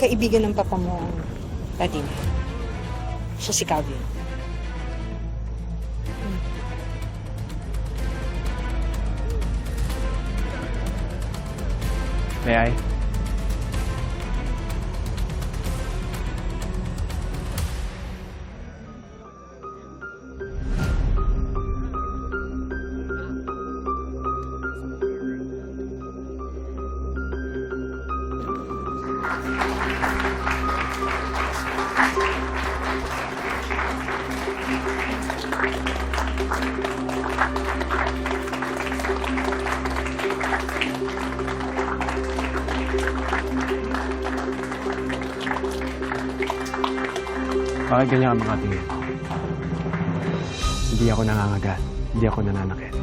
kaibigan ng papa mo ang Latina. Siya si Calvin. May I? Bakit ganyan ka makatingin? Hindi ako nangangagat. Hindi ako nananakit.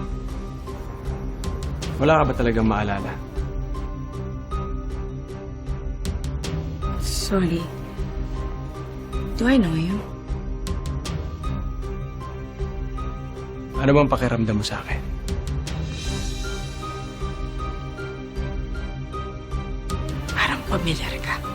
Wala ka ba talagang maalala? Sorry. Do I know you? Ano bang pakiramdam mo sa akin? Parang pamilyar ka.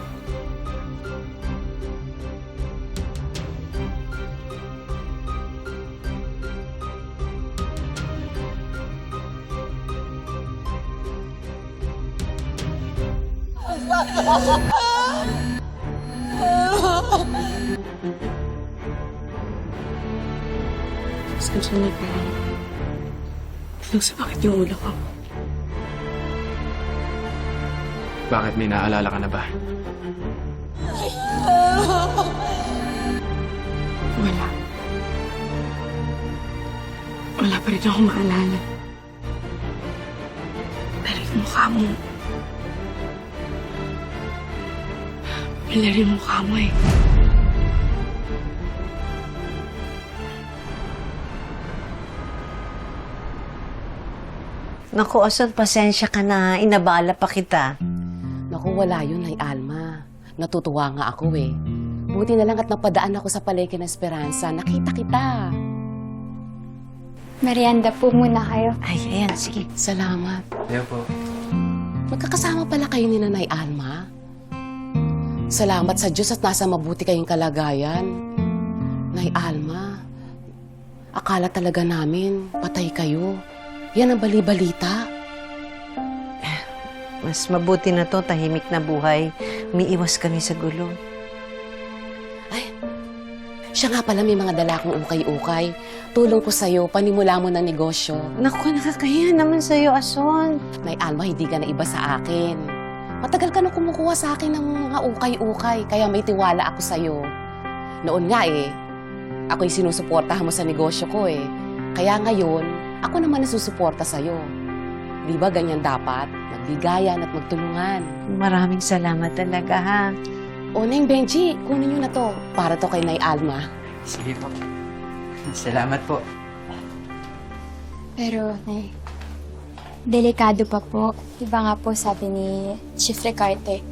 Pasensya na pero... Nagsabakit yung ulo ko. Bakit may naaalala ka na ba? Wala. Wala pa rin ako maalala. Pero yung mukha mo... Pilar yung mukha mo eh. Naku, Ason, pasensya ka na. Inabala pa kita. Naku, wala yun, ay Alma. Natutuwa nga ako eh. Buti na lang at napadaan ako sa palengke ng Esperanza. Nakita kita. Merienda po muna kayo. Ay, ayan, sige. Salamat. Ayan po. Magkakasama pala kayo ni Nanay Alma. Salamat sa Diyos at nasa mabuti kayong kalagayan. Nay Alma, akala talaga namin patay kayo. Yan ang bali-balita. Mas mabuti na to, tahimik na buhay. Umiiwas kami sa gulo. Siya nga pala may mga dala kong ukay-ukay. Tulong ko sa'yo, panimula mo ng negosyo. Naku, nakakahiya naman sa'yo, Ason. Nay Alma, hindi ka na iba sa akin. Matagal ka na kumukuha sa akin ng mga ukay-ukay, kaya may tiwala ako sa'yo. Noon nga eh, ako yung sinusuportahan mo sa negosyo ko eh. Kaya ngayon, ako naman nasusuporta sa'yo. Di ba ganyan dapat? Magbigayan at magtulungan. Maraming salamat talaga, ha? O, Neng Benji, kunin nyo na to. Para to kay Nay Alma. Sige po. Salamat po. Pero, nay, delikado pa po. Iba nga po sabi ni Chief Recarte,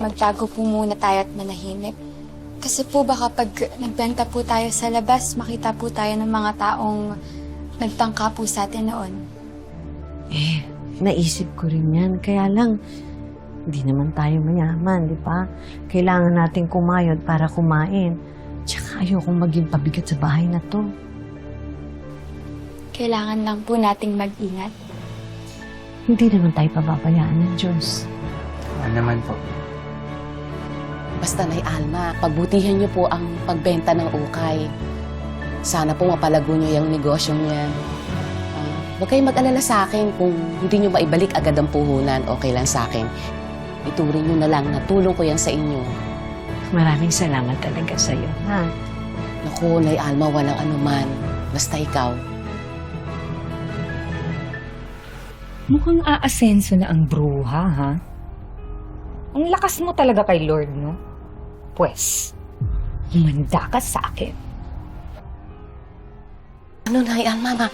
magtago po muna tayo at manahimik. Kasi po baka pag nagbenta po tayo sa labas, makita po tayo ng mga taong nagtangka po sa atin noon. Eh, naisip ko rin yan. Kaya lang, hindi naman tayo mayaman, di ba? Kailangan natin kumayod para kumain. Tsaka ayokong maging pabigat sa bahay na to. Kailangan lang po nating mag-ingat. Hindi naman tayo pababayaan ng Diyos. Ano naman po. Basta Nay Alma, pagbutihan niyo po ang pagbenta ng ukay. Sana po mapalago niyo yung negosyo niya. Ah, huwag kayong mag-alala sa akin kung hindi niyo maibalik agad ang puhunan, okay lang sa akin. Ituring niyo na lang na tulong ko yan sa inyo. Maraming salamat talaga sa'yo, ha? Naku, Nay Alma, walang anuman. Basta ikaw. Mukhang aasenso na ang bruha, ha? Ang lakas mo talaga kay Lord, no? Pwes, humanda ka sa akin. Ano, Nay Alma, ma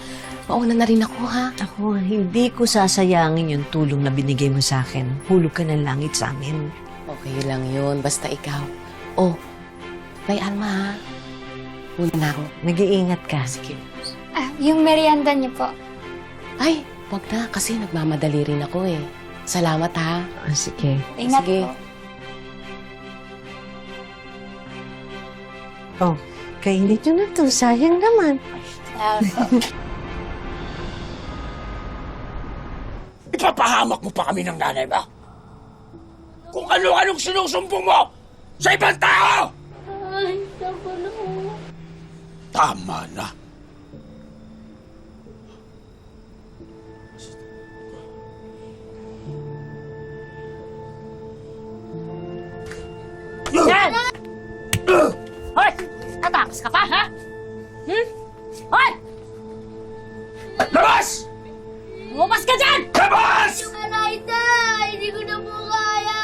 mauna na rin ako, ha? Ako, hindi ko sasayangin yung tulong na binigay mo sa akin. Hulog ka ng langit sa amin. Okay lang yun, basta ikaw. Oh, Nay Alma, ha? Una na ako. Nag-iingat ka. Sige. Ah, yung merienda niyo po. Ay, Huwag na, kasi nagmamadali rin ako eh. Salamat ha. Ah, sige. Ingat Sige. po. Oh, kainit nyo na to. Sayang naman. Salamat. Ipapahamak mo pa kami ng nanay ba? Kung ano-anong sinusumbong mo sa ibang tao! Ay, tama na. Tama na. Katakas ka pa, ha? Hmm? Hoy! Labas! Lumabas ka dyan! Labas! Kanaita! Hindi ko na po kaya!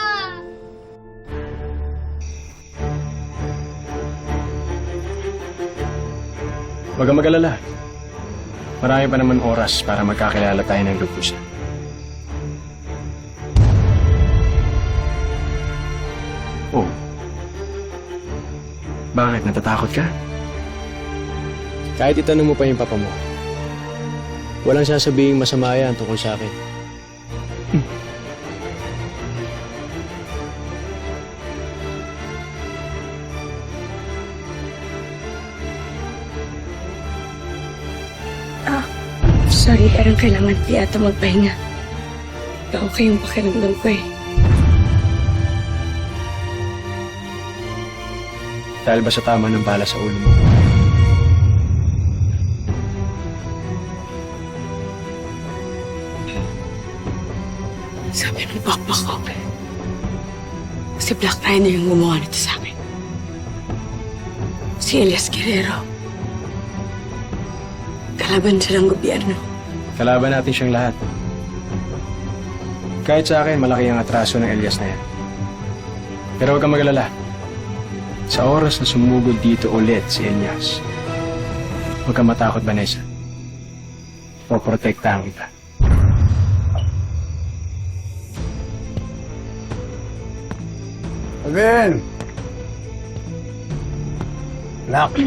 Huwag kang mag-alala. Marami pa naman oras para magkakilala tayo ng. Oh. Natatakot ka? Kahit itanong mo pa yung papa mo, walang sasabihin masama yan tungkol sa akin. Sorry, pero kailangan ko yata magpahinga. Okay yung pakiramdam ko eh. Dahil ba sa tama ng bala sa ulo mo? Sabi ng papa ko, si Black Rider yung gumawa nito sa akin. Si Elias Guerrero. Kalaban siya ng gobyerno. Kalaban natin siyang lahat. Kahit sa akin, malaki ang atraso ng Elias na yan. Pero huwag kang magalala. Sa oras na sumugod dito ulit si Elias, huwag kang matakot, Vanessa. Poprotektahan kita. Again! Anak,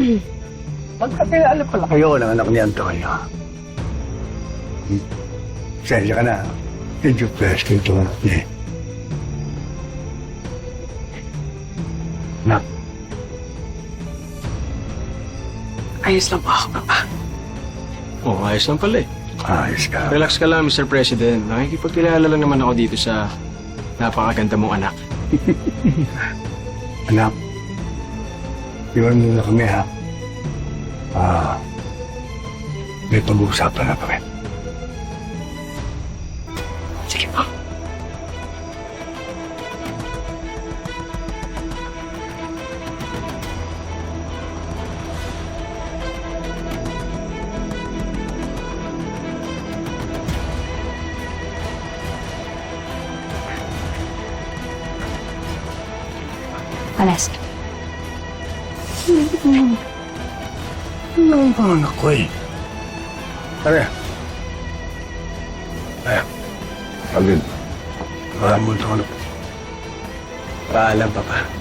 magkakilala pala kayo ng anak ni Antonio. Sensya ka na. Medyo pwesto ito. Anak, Ayos lang po ako, papa. Oh, ayos lang pala eh. ayos ka. Relax ka lang, Mr. President. Nakikipagkilala lang naman ako dito sa napakaganda mong anak. Anak, iwan mo na kami ha. Ah, may pag-uusapan na kami. Sige po. Alas. Ano ang panganak ko eh? Tara. Ay, pagod. Maramon ito ano. Paalam, Papa.